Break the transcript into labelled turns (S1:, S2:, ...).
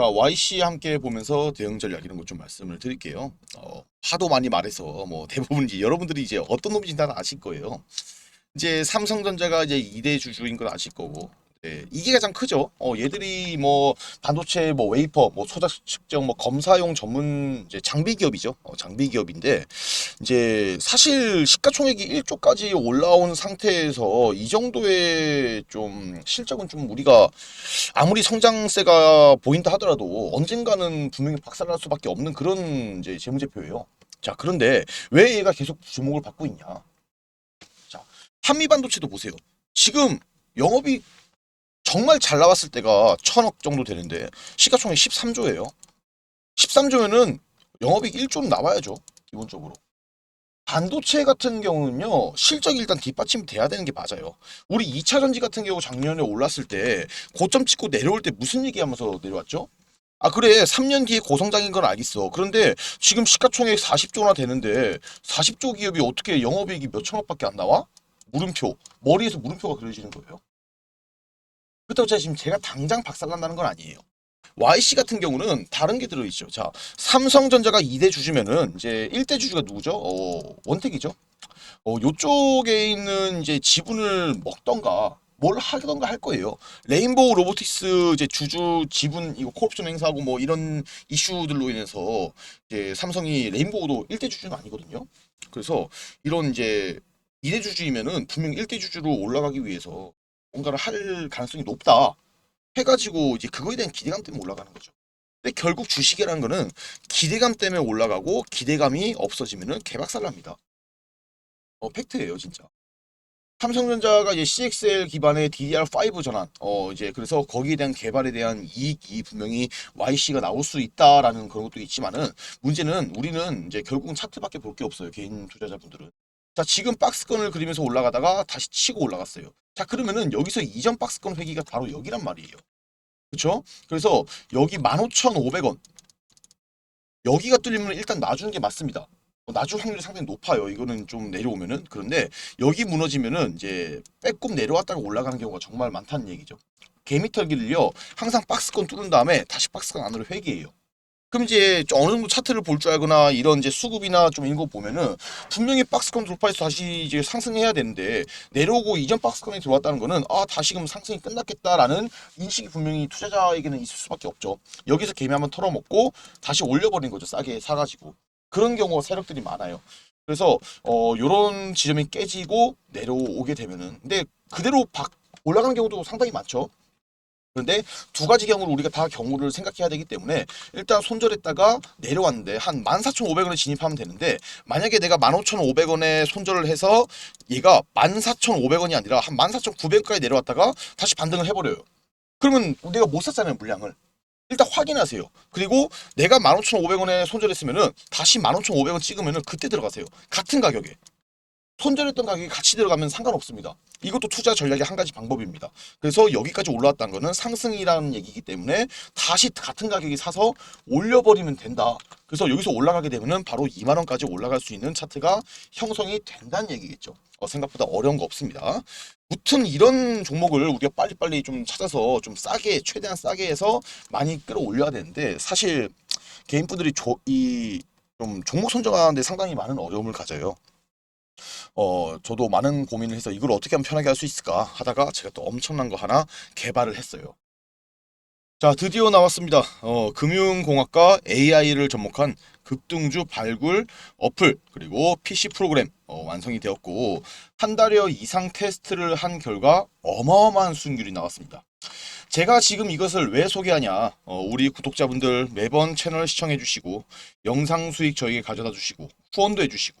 S1: 자, YC 함께 보면서 대응 전략 이런 거좀 말씀을 드릴게요. 어, 하도 많이 말해서 뭐 대부분 이제 여러분들이 이제 어떤 놈인지 다 아실 거예요. 이제 삼성전자가 이제 2대 주주인 건 아실 거고. 네, 이게 가장 크죠. 어, 얘들이 뭐 반도체, 뭐 웨이퍼, 뭐 소자 측정, 뭐 검사용 전문 이제 장비 기업이죠. 어, 장비 기업인데 이제 사실 시가총액이 1조까지 올라온 상태에서 이 정도의 좀 실적은 좀 우리가 아무리 성장세가 보인다 하더라도 언젠가는 분명히 박살날 수밖에 없는 그런 이제 재무제표예요. 자, 그런데 왜 얘가 계속 주목을 받고 있냐? 자, 한미 반도체도 보세요. 지금 영업이 정말 잘 나왔을 때가 천억 정도 되는데 시가총액 13조예요. 13조면은 영업이익 1조는 나와야죠. 기본적으로. 반도체 같은 경우는요, 실적이 일단 뒷받침이 돼야 되는 게 맞아요. 우리 2차 전지 같은 경우 작년에 올랐을 때 고점 찍고 내려올 때 무슨 얘기하면서 내려왔죠? 아 그래 3년 뒤에 고성장인 건 알겠어. 그런데 지금 시가총액 40조나 되는데 40조 기업이 어떻게 영업이익이 몇 천억밖에 안 나와? 물음표 머리에서 물음표가 그려지는 거예요. 제가 지금 제가 당장 박살난다는 건 아니에요. YC 같은 경우는 다른 게 들어있죠. 자, 삼성전자가 2대 주주면은 이제 1대 주주가 누구죠? 어, 원택이죠. 어, 요쪽에 있는 이제 지분을 먹던가 뭘 하던가 할 거예요. 레인보우 로보틱스 이제 주주 지분 이거 콜옵션 행사하고 뭐 이런 이슈들로 인해서 이제 삼성이 레인보우도 1대 주주는 아니거든요. 그래서 이런 이제 2대 주주이면은 분명 1대 주주로 올라가기 위해서 뭔가를 할 가능성이 높다. 해가지고 이제 그거에 대한 기대감 때문에 올라가는 거죠. 근데 결국 주식이라는 거는 기대감 때문에 올라가고 기대감이 없어지면은 개박살납니다. 어, 팩트예요, 진짜. 삼성전자가 이제 CXL 기반의 DDR5 전환, 어, 이제 그래서 거기에 대한 개발에 대한 이익이 분명히 YC가 나올 수 있다라는 그런 것도 있지만은 문제는 우리는 이제 결국은 차트밖에 볼 게 없어요, 개인 투자자분들은. 자, 지금 박스권을 그리면서 올라가다가 다시 치고 올라갔어요. 자, 그러면은 여기서 이전 박스권 회기가 바로 여기란 말이에요. 그렇죠? 그래서 여기 15,500원. 여기가 뚫리면 일단 놔주는 게 맞습니다. 어, 놔줄 확률이 상당히 높아요. 이거는 좀 내려오면은. 그런데 여기 무너지면은 이제 빼꼼 내려왔다가 올라가는 경우가 정말 많다는 얘기죠. 개미털기를요. 항상 박스권 뚫은 다음에 다시 박스권 안으로 회귀해요. 그럼 이제 좀 어느 정도 차트를 볼 줄 알거나 이런 이제 수급이나 좀 이런 거 보면은 분명히 박스권 돌파해서 다시 이제 상승해야 되는데 내려오고 이전 박스권에 들어왔다는 거는 아 다시금 상승이 끝났겠다라는 인식이 분명히 투자자에게는 있을 수밖에 없죠. 여기서 개미 한번 털어먹고 다시 올려버린 거죠. 싸게 사가지고 그런 경우가 세력들이 많아요. 그래서 어 요런 지점이 깨지고 내려오게 되면은 근데 그대로 박 올라가는 경우도 상당히 많죠. 그런데 두 가지 경우를 우리가 다 경우를 생각해야 되기 때문에 일단 손절했다가 내려왔는데 한 14,500원에 진입하면 되는데 만약에 내가 15,500원에 손절을 해서 얘가 14,500원이 아니라 한 14,900원까지 내려왔다가 다시 반등을 해버려요. 그러면 내가 못 샀잖아요 물량을. 일단 확인하세요. 그리고 내가 15,500원에 손절했으면은 다시 15,500원 찍으면은 그때 들어가세요. 같은 가격에. 손절했던 가격이 같이 들어가면 상관없습니다. 이것도 투자 전략의 한 가지 방법입니다. 그래서 여기까지 올라왔다는 거는 상승이라는 얘기이기 때문에 다시 같은 가격에 사서 올려버리면 된다. 그래서 여기서 올라가게 되면은 바로 2만 원까지 올라갈 수 있는 차트가 형성이 된다는 얘기겠죠. 어, 생각보다 어려운 거 없습니다. 무튼 이런 종목을 우리가 빨리빨리 좀 찾아서 좀 싸게 최대한 싸게 해서 많이 끌어올려야 되는데 사실 개인분들이 이좀 종목 선정하는데 상당히 많은 어려움을 가져요. 어, 저도 많은 고민을 해서 이걸 어떻게 하면 편하게 할 수 있을까 하다가 제가 또 엄청난 거 하나 개발을 했어요. 자, 드디어 나왔습니다. 어, 금융공학과 AI를 접목한 급등주 발굴 어플 그리고 PC 프로그램 어, 완성이 되었고 한 달여 이상 테스트를 한 결과 어마어마한 수익률이 나왔습니다. 제가 지금 이것을 왜 소개하냐? 어, 우리 구독자분들 매번 채널 시청해 주시고 영상 수익 저에게 가져다 주시고 후원도 해 주시고